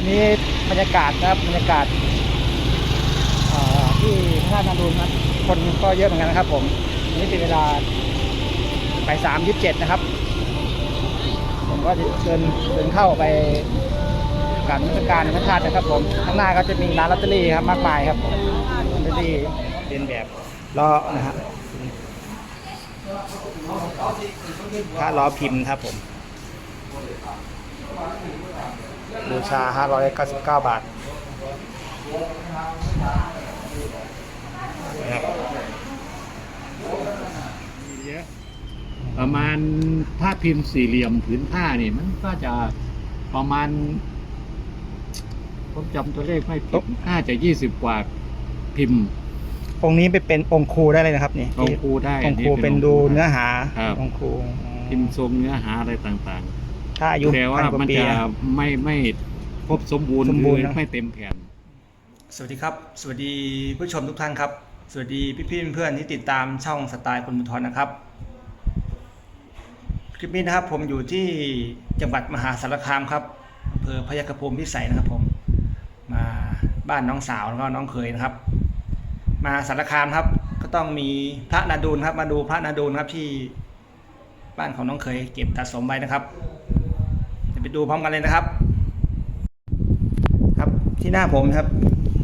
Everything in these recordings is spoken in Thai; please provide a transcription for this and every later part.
ตอนนี้บรรยากาศนะครับบรรยากาศที่พระธาตุนาดูนนะคนก็เยอะเหมือนกันนะครับ ผมนนี้เป็นเวลาไปสามยี่สิบเจ็ดนะครับ ผมก็จะเดินเดินเข้าไปการนมัสการพระธาตุนะครับ ผมข้างหน้าก็จะมีร้านลอตเตอรี่ครับมากมายครับลอตเตอรี่เป็นแบบล้อนะฮะพระล้อพิมพ์ครับผม บูชา 599 บาทนะครับเยอะประมาณผ้าพิมพ์สี่เหลี่ยมผืนผ้านี่มันก็จะประมาณ ผมจำตัวเลขไม่ผิดน่าจะยี่สิบกว่าพิมพ์ องค์นี้ไปเป็นองค์ครูได้เลยนะครับนี่องค์ครูได้องค์ครูเป็นดูเนื้อหาครับองค์ครูพิมพ์ทรงเนื้อหาอะไรต่าง ถ้าอายุๆแต่ว่าพักมันปี จะไม่ไม่ครบสมบูรณ์สมบูรณ์หนะ ไม่เต็มแผ่น สวัสดีครับ สวัสดีผู้ชมทุกท่านครับ สวัสดีพี่ๆเพื่อนๆที่ติดตามช่องสไตล์คนบุญทรนะครับ คลิปนี้นะครับผมอยู่ที่จังหวัดมหาสารคามครับอำเภอพยัคฆภูมิพิสัยนะครับผม มาบ้านน้องสาวแล้วก็น้องเขยนะครับ มาสารคามครับ ก็ต้องมีพระนาดูลครับ มาดูพระนาดูลครับที่บ้านของน้องเขยเก็บสะสมไว้นะครับ ไปดูพร้อมกันเลยนะครับ ครับที่หน้าผมครับ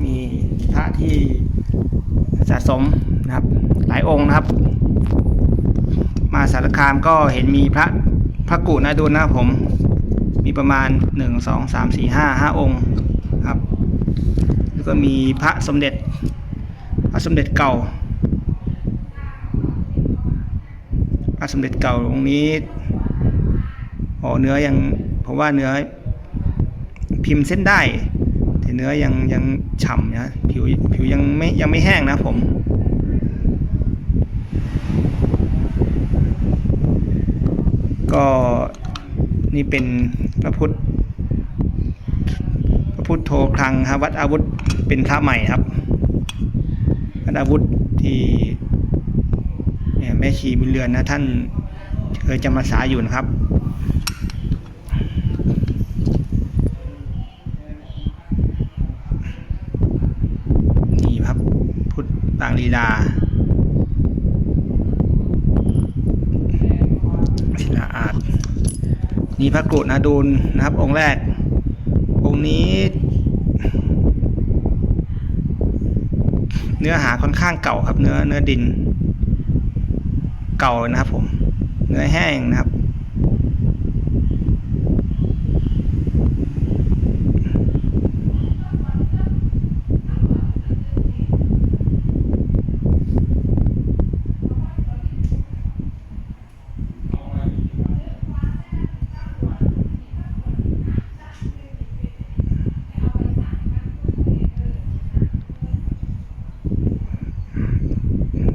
มีพระที่สะสมนะครับ หลายองค์นะครับ มาสารคามก็เห็นมีพระพระกุนาดูนะครับผม มีประมาณหนึ่งสองสามสี่ห้าห้าองค์ครับ แล้วก็มีพระสมเด็จพระสมเด็จเก่าพระสมเด็จเก่าองค์นี้โอ้เนื้อยัง ราะว่าเนื้อพิมพ์เส้นได้ แต่เนื้อยังยังฉ่ำนะผิวผิวยังไม่ยังไม่แห้งนะผมก็นี่เป็นพระพุทธพระพุทธโทคลังครับวัดอาวุธเป็นพระใหม่ครับวัดอาวุธที่แม่ชีบุญเรือนนะท่านเคยจำพรรษาอยู่นะครับ นี่ครับ พุทธ ลาศิลาอาจนี่พระกรุนาดูลนะครับ องค์แรก องค์นี้ เนื้อหาค่อนข้างเก่าครับ เนื้อเนื้อดิน เก่านะครับผม เนื้อแห้งนะครับ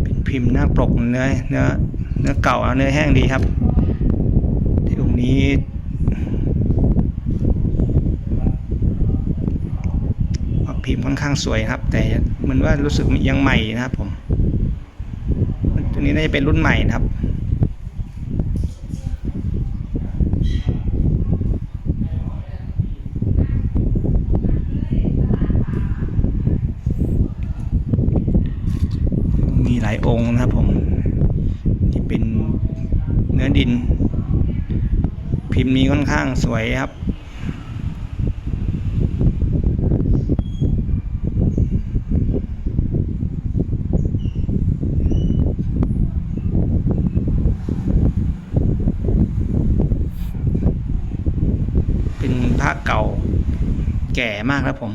เป็นพิมพ์หน้าปก เนื้อเนื้อเนื้อเก่าเอาเนื้อแห้งดีครับ ที่ตรงนี้พิมพ์ค่อนข้างสวยครับ แต่เหมือนว่ารู้สึกยังใหม่นะครับผมตัวนี้น่าจะเป็นรุ่นใหม่นะครับ มีหลายองค์นะครับผม นี่เป็นเนื้อดิน พิมพ์นี้ค่อนข้างส วยครับเป็นพระเก่าแก่มากครับผม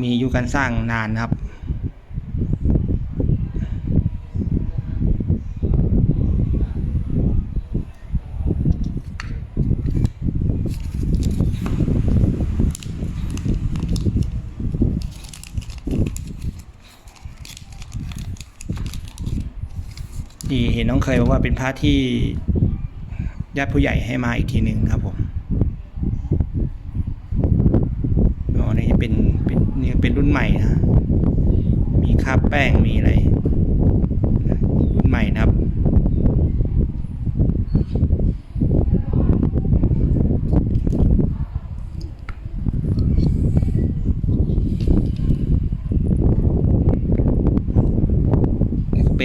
มีอายุการสร้างนานครับ นน้องเคยบอกว่าเป็นพระที่ญาติผู้ใหญ่ให้มาอีกทีหนึ่งครับผมอ๋อนี่เป็นเป็นนี่เป็นรุ่นใหม่นะ มีคราบแป้งมีอะไร รุ่นใหม่นะครับ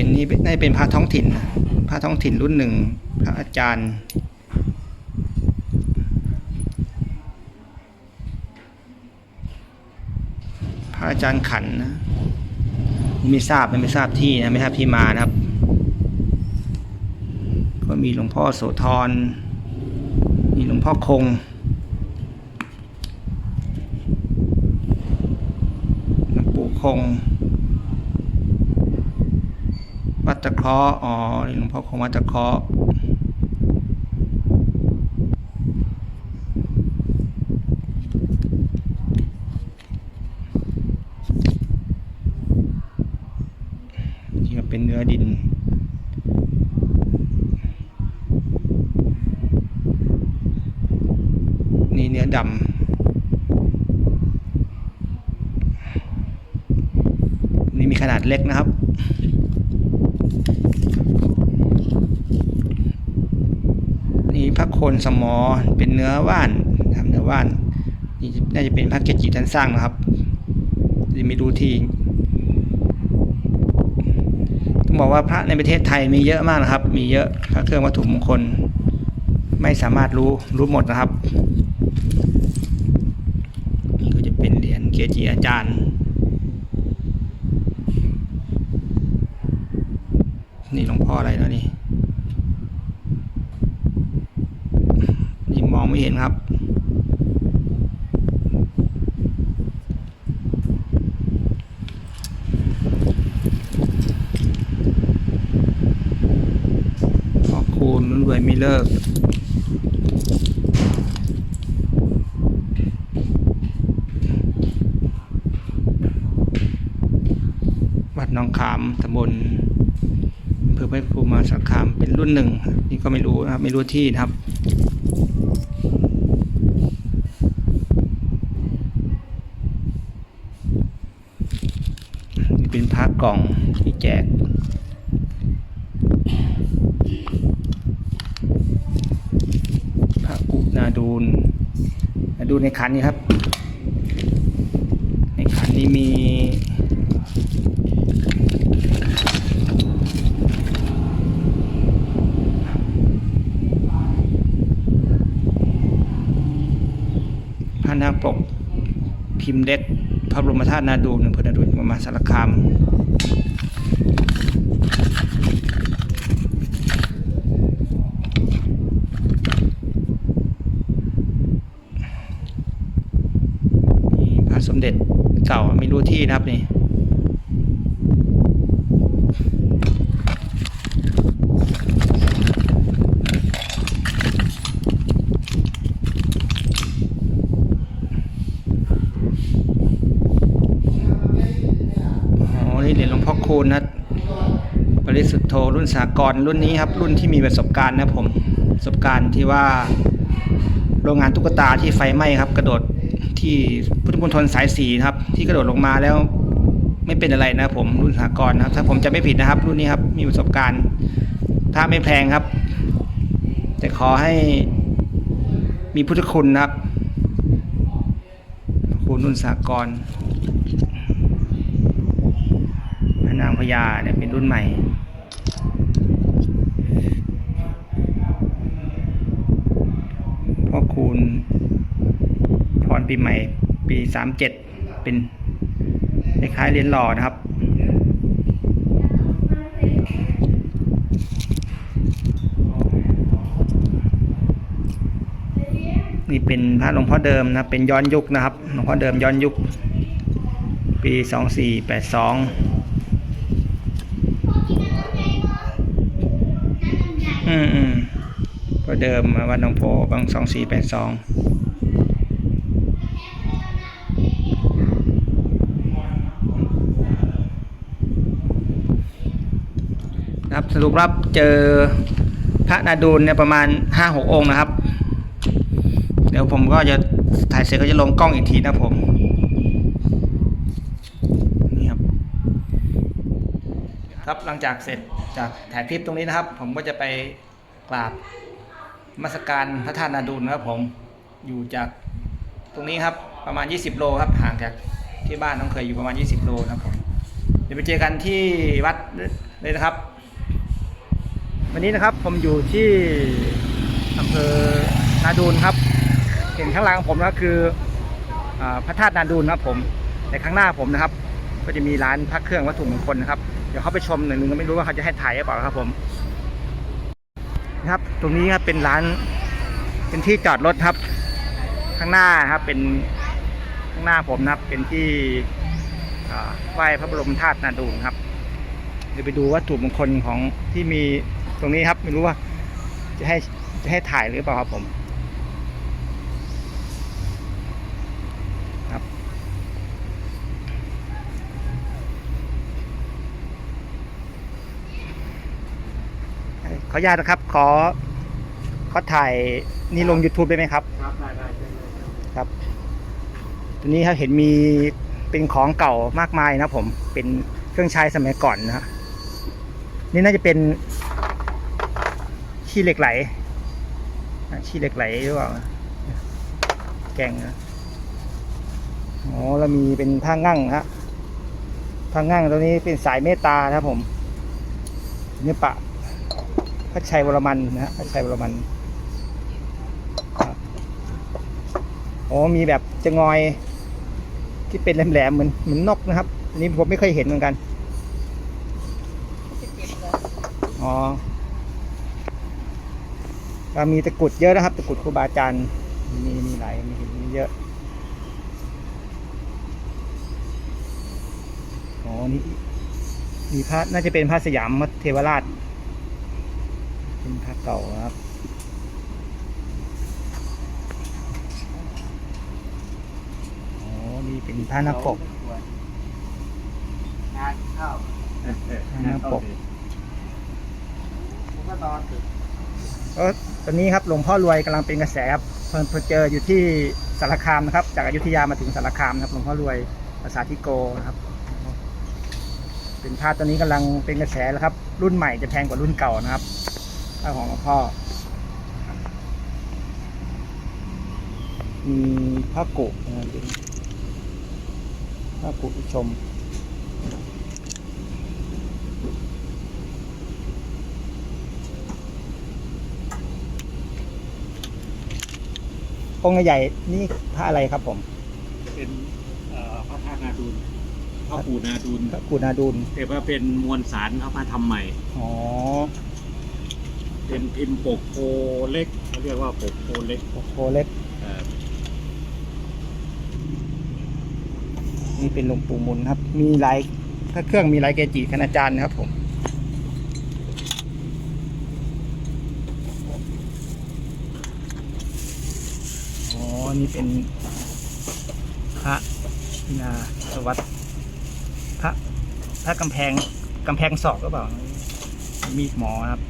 น น่าจะ เป็นพระท้องถิ่น พระท้องถิ่นรุ่นหนึ่งพระอาจารย์ พระอาจารย์ขันนะไม่ทราบไม่ทราบที่นะไม่ทราบที่มานะครับ ก็มีหลวงพ่อโสธร มีหลวงพ่อคง หลวงปู่คง วัดตะเคาะอ๋อหลวงพ่อคงวัดตะเคาะห์นี่ก็เป็นเนื้อดินนี่เนื้อดำนี่มีขนาดเล็กนะครับ นี่พระโคนสมอเป็นเนื้อว่านทำเนื้อว่านนี่น่าจะเป็นพระเกจิท่านสร้างนะครับยังไม่รู้ที่ต้องบอกว่าพระในประเทศไทยมีเยอะมากนะครับ มีเยอะพระเครื่องวัตถุมงคล ไม่สามารถรู้รู้หมดนะครับนี่ก็จะเป็นเหรียญเกจิอาจารย์นี่หลวงพ่ออะไรแล้วนี่ นี่มองไม่ เห็นครับ ขอบคุณรุ่นรวยไม่เลิกวัดหนองขามตำบลอำเภอพระภูมิมาสารคามเป็นรุ่นหนึ่งนี่ก็ไม่รู้นะครับ ไม่รู้ที่นะครับ นี่เป็นพระ กล่องที่แจก พระกุนาดูนดูในขันนี้ครับ ในขันนี้มีพระนาคปกพิมพ์เล็กพระบรมธาตุนาดูนอำเภอนาดูนมาสารคาม フフフ。 ปริสุทธ์โธรุ่นสากลรุ่นนี้ครับรุ่นที่มีประสบการณ์นะผมประสบการณ์ที่ว่าโรงงานตุ๊กตาที่ไฟไหม้ครับ กระโดดที่พุทธมณฑลสายสีครับ ที่กระโดดลงมาแล้วไม่เป็นอะไรนะผมรุ่นสากลนะครับ ถ้าผมจะไม่ผิดนะครับ รุ่นนี้ครับมีประสบการณ์ ถ้าไม่แพงครับ แต่ขอให้มีพุทธคุณนะครับคุณรุ่นสากลพระนางพญาเนี่ยเป็นรุ่นใหม่ พ่อคูณพรปีใหม่ ปี สามเจ็ดเป็นคล้ายๆเหรียญหล่อนะครับ นี่เป็นพระหลวงพ่อเดิมนะเป็นย้อนยุคนะครับหลวงพ่อเดิมย้อนยุค ปีสองสี่แปดสองอืมอืมก็เดิมวัดหนองโพบางสองสี่แปดสองครับ สรุปรับเจอพระนาดูลเนี่ยประมาณห้าหกองค์นะครับ เดี๋ยวผมก็จะถ่ายเสร็จก็จะลงกล้องอีกทีนะผมนี่ครับครับหลังจากเสร็จจากถ่ายคลิปตรงนี้นะครับ ผมก็จะไปกราบมัสการพระธาตุนาดูลนะครับผมอยู่จากตรงนี้ครับประมาณ 20 โลครับห่างจากที่บ้านน้องเคยอยู่ประมาณ 20 โลนะครับผมเดี๋ยวไปเจอกันที่วัดเลยนะครับ วันนี้นะครับผมอยู่ที่อำเภอนาดูนครับ เห็นข้างหล่างผมก็คืออพระธาตุนาดูนครับผมแต่ข้างหน้าผมนะครับ ก็จะมีร้านพระเครื่องวัตถุมงคลนะครับเดี๋ยวเขาไปชมหน่อยนึงก็ไม่รู้ว่าเขาจะให้ถ่ายหรือเปล่าครับผมนะครับ ตรงนี้ครับเป็นร้านเป็นที่จอดรถครับ ข้างหน้าครับเป็นข้างหน้าผมนะครับ เป็นที่ไหว้พระบรมธาตุนาดูนครับเดี๋ยวไปดูวัตถุมงคลของที่มี ตรงนี้ครับไม่รู้ว่า จะให้จะให้ถ่ายหรือเปล่าครับผมครับ ขออนุญาตนะครับ ขอขอถ่ายนี่ลง YouTube ได้ไหมครับ ครับได้ได้ครับตัวนี้ครับเห็นมีเป็นของเก่ามากมายนะครับผมเป็นเครื่องใช้สมัยก่อนนะฮะนี่น่าจะเป็น ขี้เหล็กไหลอะขี้เหล็กไหลหรือเปล่าแกงนะอ๋อแล้วมีเป็นผ้างั่งนะฮะผ้างั่งตัวนี้เป็นสายเมตตานะครับผมเนี่ยปะพระชัยวรมันนะฮะพระชัยวรมันโอ้มีแบบจะงอยที่เป็นแหลมๆเหมือนเหมือนนกนะครับอันนี้ผมไม่เคยเห็นเหมือนกันอ๋อ ก็มีตะกรุดเยอะนะครับ ตะกรุดครูบาอาจารย์มีมีหลายมีเห็นมีเยอะอ๋อนี่มีพระน่าจะเป็นพระสยามเทวราช เป็นพระเก่านะครับอ๋อนี่เป็นพระนักปกงานเข้าหน้าปกผมก็นอนตึกก็ ตอนนี้ครับหลวงพ่อรวยกำลังเป็นกระแสครับเพิ่นเจออยู่ที่สารคามนะครับ จากอยุธยามาถึงสารคามนะครับหลวงพ่อรวยภาษาทิโกนะครับ เป็นภาพตอนนี้กำลังเป็นกระแสแล้วครับ รุ่นใหม่จะแพงกว่ารุ่นเก่านะครับภาพของหลวงพ่อมีพระกุนะครับพระกุชม องค์ใหญ่ๆนี่พระอะไรครับผมเป็นเอ่อพระธาตุนาดูนพระปู่นาดูนพระกูนาดูลแต่ว่าเป็นมวลสารเขามาทำใหม่ อ๋อเป็นพิมพ์ปกโพเล็กเขาเรียกว่าปกโพเล็กโอ้โหเล็กเอ่อนี่เป็นหลวงปู่หมุนครับ มีหลายพระเครื่องมีหลายเกจิคณาจารย์นะครับผม อ๋อ นี่เป็นพระนาสวัสดิ์พระพระกำแพงกำแพงศอกหรือเปล่า มีดหมอนะครับ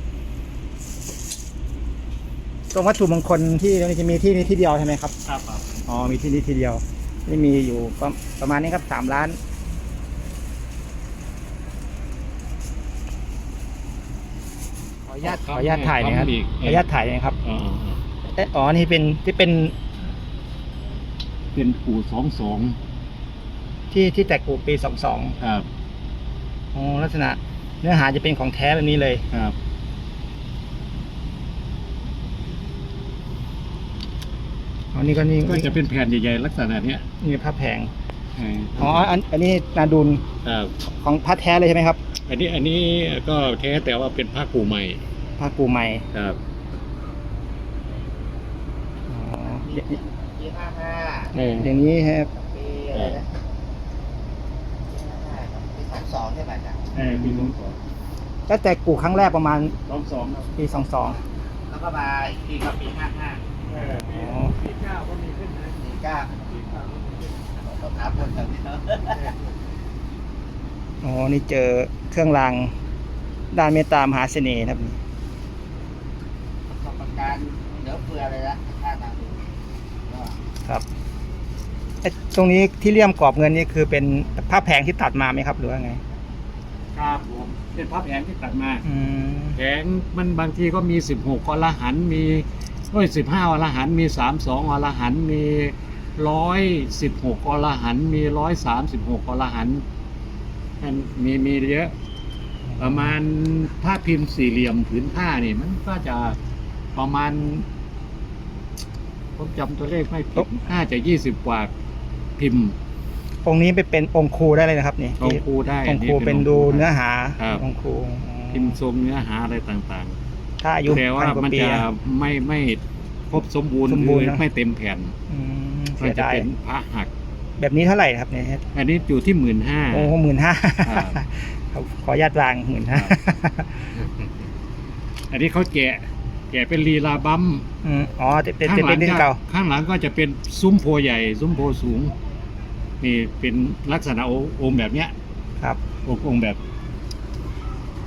ตรงวัตถุมงคลที่ตรงนี้จะมีที่นี้ที่เดียวใช่ไหมครับ ครับครับอ๋อ มีที่นี่ทีเดียว นี่มีอยู่ประประมาณนี้ครับสามล้าน ขออนุญาตขออนุญาตถ่ายหนะครับขออนุญาตถ่ายหนะครับเอ่อเอ๊ะอ๋อ นี่เป็นที่เป็น เป็นปู่สองสองที่ที่แตกกูปีสองสองครับอ๋อลักษณะ เนื้อหาจะเป็นของแท้แบบนี้เลยครับ อ๋อนี่ก็นี่ก็จะเป็นแผ่นใหญ่ๆลักษณะเนี้ยนี่พระแผงเอ่ออ๋ออันอันนี้นาดุลครับของพระแท้เลยใช่ไหมครับ อันนี้อันนี้ก็แท้แต่ว่าเป็นผ้ากูใหม่พระกูใหม่ครับอ๋อ เอออย่างนี้ครับปีอะไรนะปีสามสองใช่ไหมจ๊ะเออปีสองสองตั้งแต่กูครั้งแรกประมาณสองสองครับปีสองสองแล้วก็มาอีกทีก็ปีห้าห้าเออปีอ๋อปีเก้าก็มีขึ้นนะสี่เก้าปีเก้าก็มีขึ้นต้องถามคนแถวนี้เนาะอ๋อนี่เจอเครื่องรางด้านเมตตามหาเสน่ห์นะครับต้องประกันเดี๋ยวเฟือเลยละ ค่าทางดูก็ครับไอ้ตรงนี้ที่เลี่ยมกรอบเงินนี่คือเป็นผ้าแผงที่ตัดมาไหมครับหรือว่าไง ครับผมเป็นผ้าแผงที่ตัดมาอืมแผงมันบางทีก็มีสิบหกอรหันต์มีร้อยสิบห้าอรหันต์มีสามสองอรหันต์มีร้อยสิบหกอรหันต์มีร้อยสามสิบหกอรหันต์มันมีมีเยอะอ๋อประมาณผ้าพิมพ์สี่เหลี่ยมผืนผ้านี่มันก็จะประมาณ ผมจำตัวเลขไม่ผิดน่าจะยี่สิบกว่าพิมพ์ องค์นี้ไปเป็นองค์ครูได้เลยนะครับนี่องค์ครูได้องค์ครูเป็นดูเนื้อหาครับ องค์ครูพิมพ์ทรงเนื้อหาอะไรต่างถ้าอายุๆแต่ว่าพักมันปี จะไม่ไม่ครบสมบูรณ์สมบูรณ์คือนะ ไม่เต็มแผ่นอืมมัเสีนยจะดายเป็นพระหัก แบบนี้เท่าไหร่ครับเนี่ยอันนี้อยู่ที่หมื่นห้า โอ้หมื่นห้าครับ ขออนุญาตวางหมื่นห้าอันนี้เขาแกะ แกะเป็นลีลาบัมอืมอ๋อจะเป็นข้าจะงหเป็ลันงเรื่องจะเก่า ข้างหลังก็จะเป็นซุ้มโพใหญ่ ซุ้มโพสูง นี่เป็นลักษณะองค์แบบเนี้ยครับ องค์องค์แบบ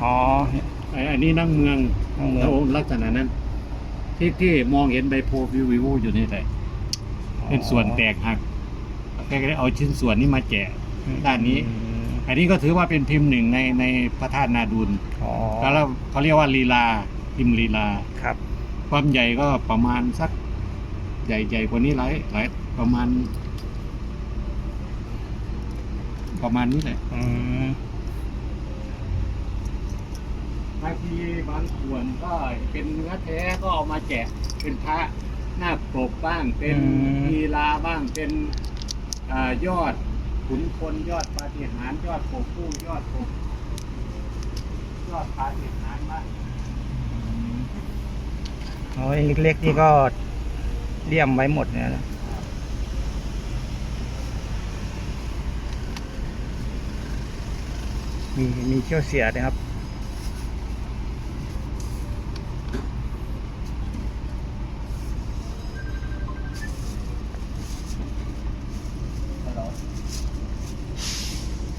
อ๋อไอ้อันนี้นั่งเมืองนั่งเมืองแล้วองค์ลักษณะนั้น ที่ที่มองเห็นใบโพวิววิวอยู่นี่แหละเป็นส่วนแตกหักแกก็ได้เอาชิ้นส่วนนี้มาแกะด้านนี้อืมอันนี้ก็ถือว่าเป็นพิมพ์หนึ่งในในพระธาตุนาดุลอ๋อแล้วเขาเรียกว่าลีลา พิมพ์ลีลา ครับ ความใหญ่ก็ประมาณสักใหญ่ใหญ่กว่านี้หลายหลายประมาณ ประมาณนี้แหละอืมบางทีบางส่วนก็เป็นเนื้อแท้ก็เอามาแกะเป็นพระหน้าปกบ้าง เป็นลีลาบ้างเป็นอายอดขุนพลยอดปาฏิหาริย์ยอดปกผู้ยอดปกยอดปาฏิหาริย์บ้าง อ๋อเล็กๆนี่ก็เลี่ยมไว้หมดเนี่ยนะมีมีเขี้ยวเสียนะครับ ฮัลโหล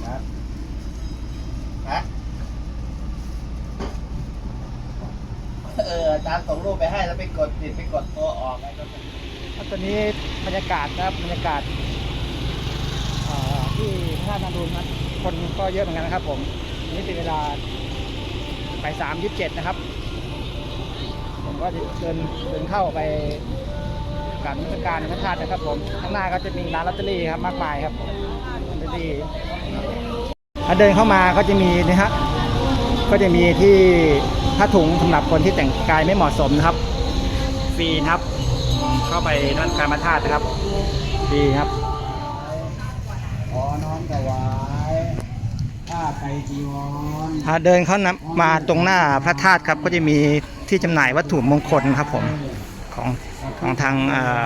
ครับฮะเอออาจารย์ส่งรูปไปให้แล้วไปกดติดไปกดตัวออกไอ้ก็เป็น ครับตอนนี้บรรยากาศนะครับบรรยากาศเอ่อทีู่ครับคนก็เยอะเหมือนกันนะครับ ผมนี่เป็นเวลาไปสามยี่สิบเจ็ดนะครับ ผมก็จะเดินเดินเข้าไปการนิทรการพระธาตุนะครับ ผมข้างหน้าก็จะมีร้านลอตเตอรี่ครับมากมายครับลอตเตอรี่ถ้าเดินเข้ามาก็จะมีนะฮะก็จะมีที่ผ้าถุงสำหรับคนที่แต่งกายไม่เหมาะสมนะครับฟรีนะครับ เข้าไปนั่นการมาธาตุนะครับดีครับ ถวายผ้าไตรจีวรถ้าเดินเข้านะมาตรงหน้าพระธาตุครับก็จะมีที่จำหน่ายวัตถุมงคลครับผมของของทางอ่อ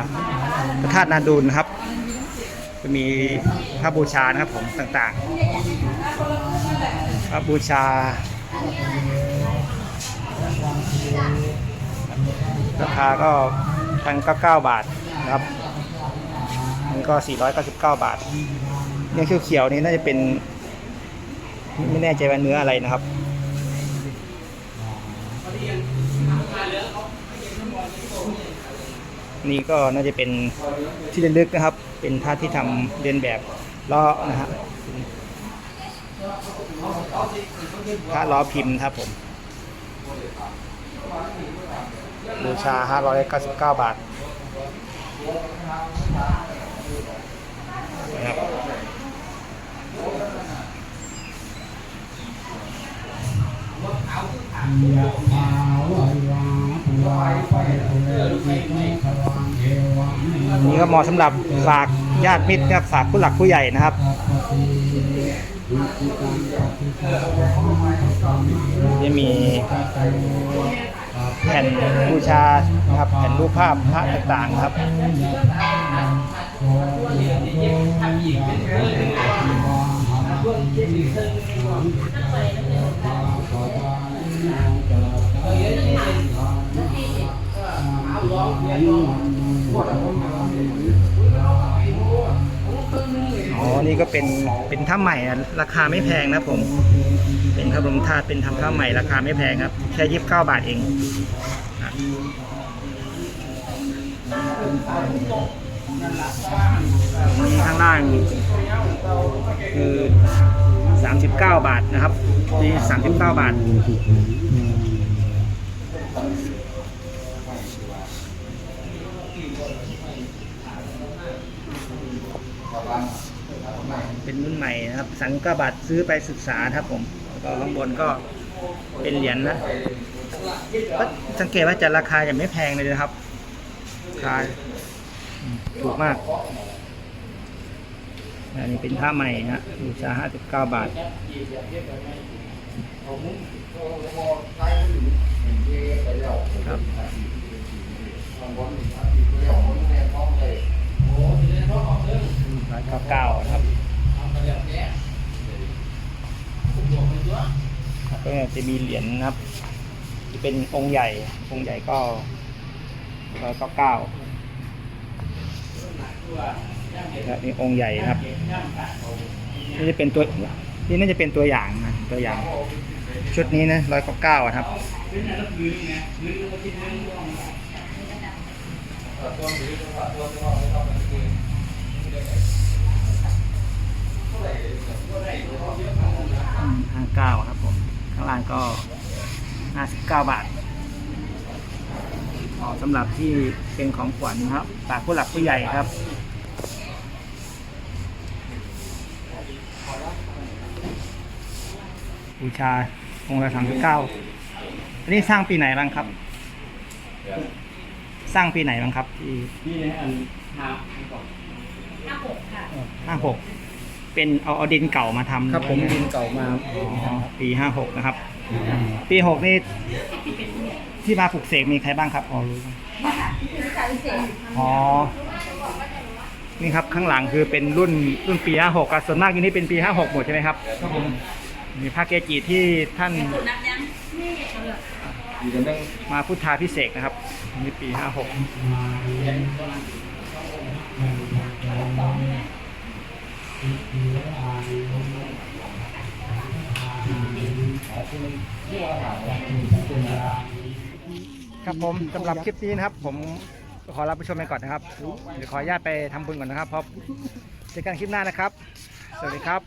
พระธาตุนาดูลครับ จะมีพระบูชานะครับผมต่างๆ พระบูชา ราคาก็พันเก้าเก้าบาทนะครับมันก็สี่ร้อยเก้าสิบเก้าบาท เนี่ยเขียวๆนี่น่าจะเป็น ไม่แน่ใจว่าเนื้ออะไรนะครับนี่ก็น่าจะเป็นที่ระลึกนะครับ เป็นพระที่ทำเรียนแบบล้อนะฮะพระล้อพิมพ์ครับผมบูชา 599 บาทนะครับ นี่ก็เหมาะสำหรับฝากญาติมิตรนะครับฝากผู้หลักผู้ใหญ่นะครับ จะมีแผ่นบูชานะครับแผ่นรูปภาพพระต่างๆครับ อ๋อ นี่ก็เป็น เป็นถ้ำใหม่นะราคาไม่แพงนะผม เป็นพระบรมธาตุเป็นทำถ้ำใหม่ราคาไม่แพงครับ แค่ยี่สิบเก้าบาทเองนี่ข้างล่างคือ สามสิบเก้าบาทนะครับนี่สามสิบเก้าบาทเป็นรุ่นใหม่นะครับสังกบาทซื้อไปศึกษาครับผมแล้วก็ข้างบนก็เป็นเหรียญนะก็สังเกตว่าจะราคาจะไม่แพงเลยนะครับราคาถูกมาก อันนี้เป็นผ้าใหม่ฮะบูชาห้าสิบเก้าบาทครับร้อยเก้าเก้าครับก็จะมีเหรียญนะครับที่เป็นองค์ใหญ่ องค์ใหญ่ก็ร้อยเก้าเก้า นี่องค์ใหญ่ครับนี่จะเป็นตัวนี่น่าจะเป็นตัวอย่างนะตัวอย่าง ชุดนี้นะร้อยเก้าเก้าครับห้าเก้าครับผมข้างล่างก็ห้าสิบเก้าบาทสำหรับที่เป็นของขวัญนะครับฝากผู้หลักผู้ใหญ่ครับ บูชาองค์ละสามสิบเก้าอันนี้สร้างปีไหนบ้างครับ สร้างปีไหนบ้างครับที่นี่นะอันหาห้าหกเป็นเอาเอาดินเก่ามาทำครับผมใช่ไหดินเก่ามาอ๋อปีห้าหกนะครับ ปีหกนี่ที่มาปลูกเสกมีใครบ้างครับพอรู้ไหมอ๋อนี่ครับข้างหลังคือเป็นรุ่นรุ่นปีห้าหกส่วนมากอยู่นี่เป็นปีห้าหกหมดใช่ไหมครับครับผม มีพระเกจิที่ท่านมาพุทธาพิเศษนะครับนี่ปีห้าหกครับผมสำหรับคลิปนี้นะครับ ผมขอรับผู้ชมไปก่อนนะครับเดี๋ยวขออนุญาตไปทำบุญก่อนนะครับพราะเจอกันคลิปหน้านะครับ สวัสดีครับ